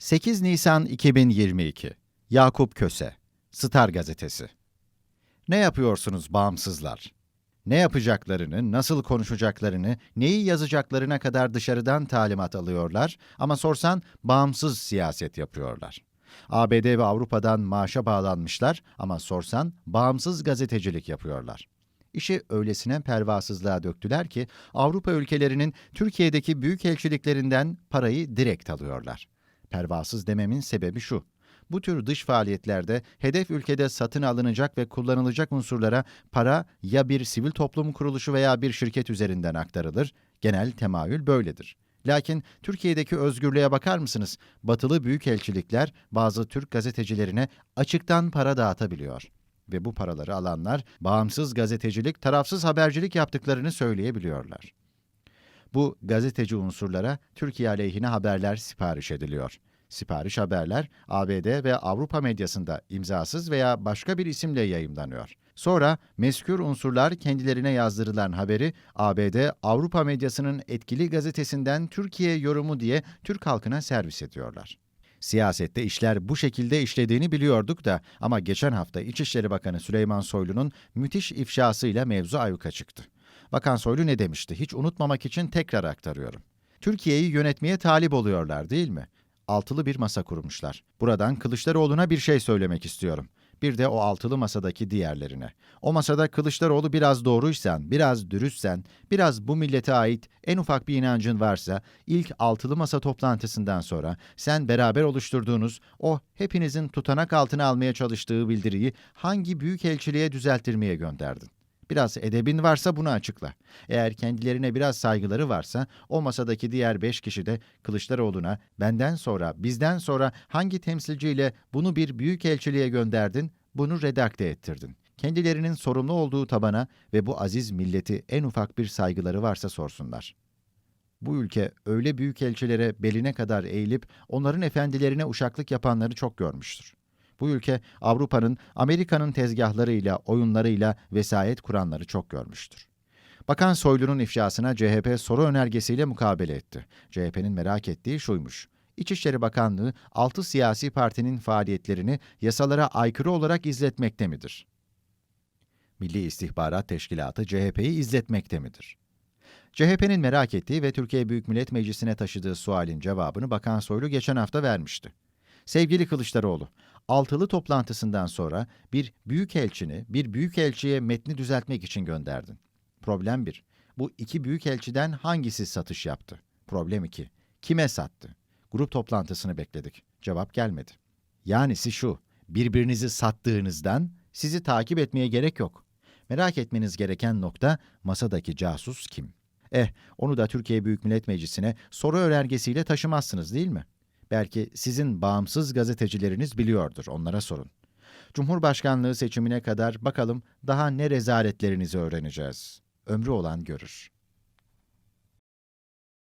8 Nisan 2022 Yakup Köse Star Gazetesi Ne yapıyorsunuz bağımsızlar? Ne yapacaklarını, nasıl konuşacaklarını, neyi yazacaklarına kadar dışarıdan talimat alıyorlar ama sorsan bağımsız siyaset yapıyorlar. ABD ve Avrupa'dan maaşa bağlanmışlar ama sorsan bağımsız gazetecilik yapıyorlar. İşi öylesine pervasızlığa döktüler ki Avrupa ülkelerinin Türkiye'deki büyükelçiliklerinden parayı direkt alıyorlar. Pervasız dememin sebebi şu. Bu tür dış faaliyetlerde hedef ülkede satın alınacak ve kullanılacak unsurlara para ya bir sivil toplum kuruluşu veya bir şirket üzerinden aktarılır. Genel temayül böyledir. Lakin Türkiye'deki özgürlüğe bakar mısınız? Batılı büyükelçilikler bazı Türk gazetecilerine açıktan para dağıtabiliyor ve bu paraları alanlar bağımsız gazetecilik, tarafsız habercilik yaptıklarını söyleyebiliyorlar. Bu gazeteci unsurlara Türkiye aleyhine haberler sipariş ediliyor. Sipariş haberler ABD ve Avrupa medyasında imzasız veya başka bir isimle yayımlanıyor. Sonra meskür unsurlar kendilerine yazdırılan haberi ABD Avrupa medyasının etkili gazetesinden Türkiye yorumu diye Türk halkına servis ediyorlar. Siyasette işler bu şekilde işlediğini biliyorduk da ama geçen hafta İçişleri Bakanı Süleyman Soylu'nun müthiş ifşasıyla mevzu ayyuka çıktı. Bakan Soylu ne demişti? Hiç unutmamak için tekrar aktarıyorum. Türkiye'yi yönetmeye talip oluyorlar değil mi? Altılı bir masa kurmuşlar. Buradan Kılıçdaroğlu'na bir şey söylemek istiyorum. Bir de o altılı masadaki diğerlerine. O masada Kılıçdaroğlu biraz doğruysan, biraz dürüstsen, biraz bu millete ait en ufak bir inancın varsa, ilk altılı masa toplantısından sonra sen beraber oluşturduğunuz o hepinizin tutanak altına almaya çalıştığı bildiriyi hangi büyükelçiliğe düzelttirmeye gönderdin? Biraz edebin varsa bunu açıkla. Eğer kendilerine biraz saygıları varsa o masadaki diğer beş kişi de Kılıçdaroğlu'na benden sonra, bizden sonra hangi temsilciyle bunu bir büyük elçiliğe gönderdin, bunu redakte ettirdin. Kendilerinin sorumlu olduğu tabana ve bu aziz milleti en ufak bir saygıları varsa sorsunlar. Bu ülke öyle büyük elçilere beline kadar eğilip onların efendilerine uşaklık yapanları çok görmüştür. Bu ülke Avrupa'nın, Amerika'nın tezgahlarıyla, oyunlarıyla vesayet kuranları çok görmüştür. Bakan Soylu'nun ifşasına CHP soru önergesiyle mukabele etti. CHP'nin merak ettiği şuymuş. İçişleri Bakanlığı altı siyasi partinin faaliyetlerini yasalara aykırı olarak izletmekte midir? Milli İstihbarat Teşkilatı CHP'yi izletmekte midir? CHP'nin merak ettiği ve Türkiye Büyük Millet Meclisi'ne taşıdığı sualin cevabını Bakan Soylu geçen hafta vermişti. Sevgili Kılıçdaroğlu, altılı toplantısından sonra bir büyükelçini bir büyükelçiye metni düzeltmek için gönderdin. Problem bir. Bu iki büyükelçiden hangisi satış yaptı? Problem iki. Kime sattı? Grup toplantısını bekledik. Cevap gelmedi. Yanisi şu. Birbirinizi sattığınızdan sizi takip etmeye gerek yok. Merak etmeniz gereken nokta masadaki casus kim? Eh, onu da Türkiye Büyük Millet Meclisi'ne soru önergesiyle taşımazsınız değil mi? Belki sizin bağımsız gazetecileriniz biliyordur, onlara sorun. Cumhurbaşkanlığı seçimine kadar bakalım daha ne rezaletlerinizi öğreneceğiz. Ömrü olan görür.